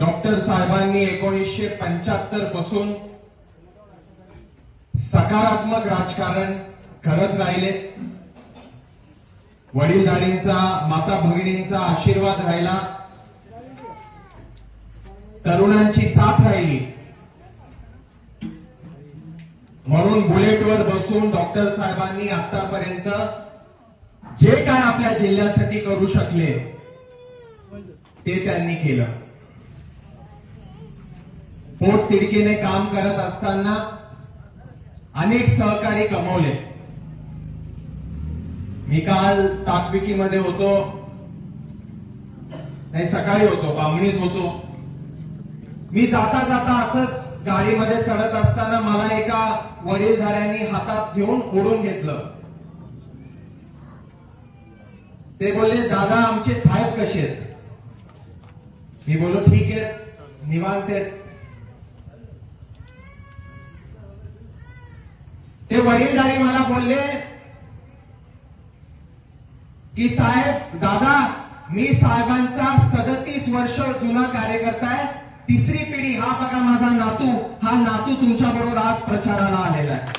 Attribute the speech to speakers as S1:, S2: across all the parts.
S1: Doctor साहेबांनी एकोणीसशे पंच्याहत्तरपासून सकारात्मक राजकारण करत राहिले. वडीलधारींचा माता भगिनींचा आशीर्वाद राहिला. तरुणांची साथ राहिली. म्हणून बुलेटवर बसून डॉक्टर साहेबांनी आतापर्यंत जे काय आपल्या जिल्ह्यासाठी करू शकले ते त्यांनी केलं. तिडकीने काम करत असताना अनेक सहकारी कमवले. मी काल ताकविकीमध्ये होतो. नाही सकाळी होतो बामणीत होतो. मी जाता जाता असंच गाडीमध्ये चढत असताना मला एका वडीलधाऱ्यांनी हातात घेऊन ओढून घेतलं. ते बोलले दादा आमचे साहेब कसे आहेत? मी बोलो ठीक आहे निवांत आहेत. ते वडीलधारी मला बोलले की साहेब दादा मी साहेबांचा सदतीस वर्ष जुना कार्यकर्ता आहे. तिसरी पिढी हा बघा माझा नातू. हा नातू तुमच्या बरोबर आज प्रचाराला आलेला आहे.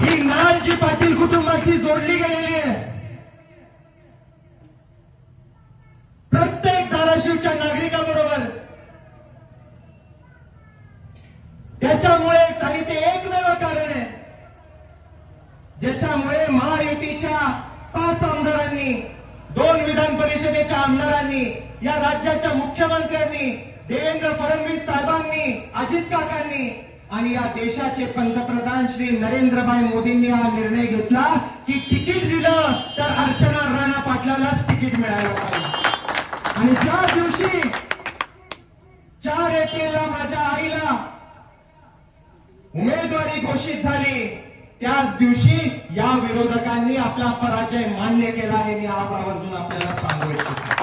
S1: ही नाळ जी पाटील कुटुंबाची जोडली गेलेली आहे. प्रत्येक धाराशिवच्या नागरिकाबरोबर त्याच्यामुळे आणि ते एकमेव कारण आहे त्याच्यामुळे महायुतीच्या पाच आमदारांनी दोन विधान परिषदेच्या आमदारांनी या राज्याच्या मुख्यमंत्र्यांनी देवेंद्र फडणवीस साहेबांनी अजित काकांनी आणि या देशाचे पंतप्रधान श्री नरेंद्रभाई मोदींनी हा निर्णय घेतला की तिकीट दिलं तर अर्चना राणा पाटलालाच तिकीट मिळालं पाहिजे. आणि ज्या दिवशी चार एप्रिलला माझ्या आईला उमेदवारी घोषित झाली त्याच दिवशी या विरोधकांनी आपला पराजय मान्य केला हे मी आज आवर्जून आपल्याला सांगू इच्छितो.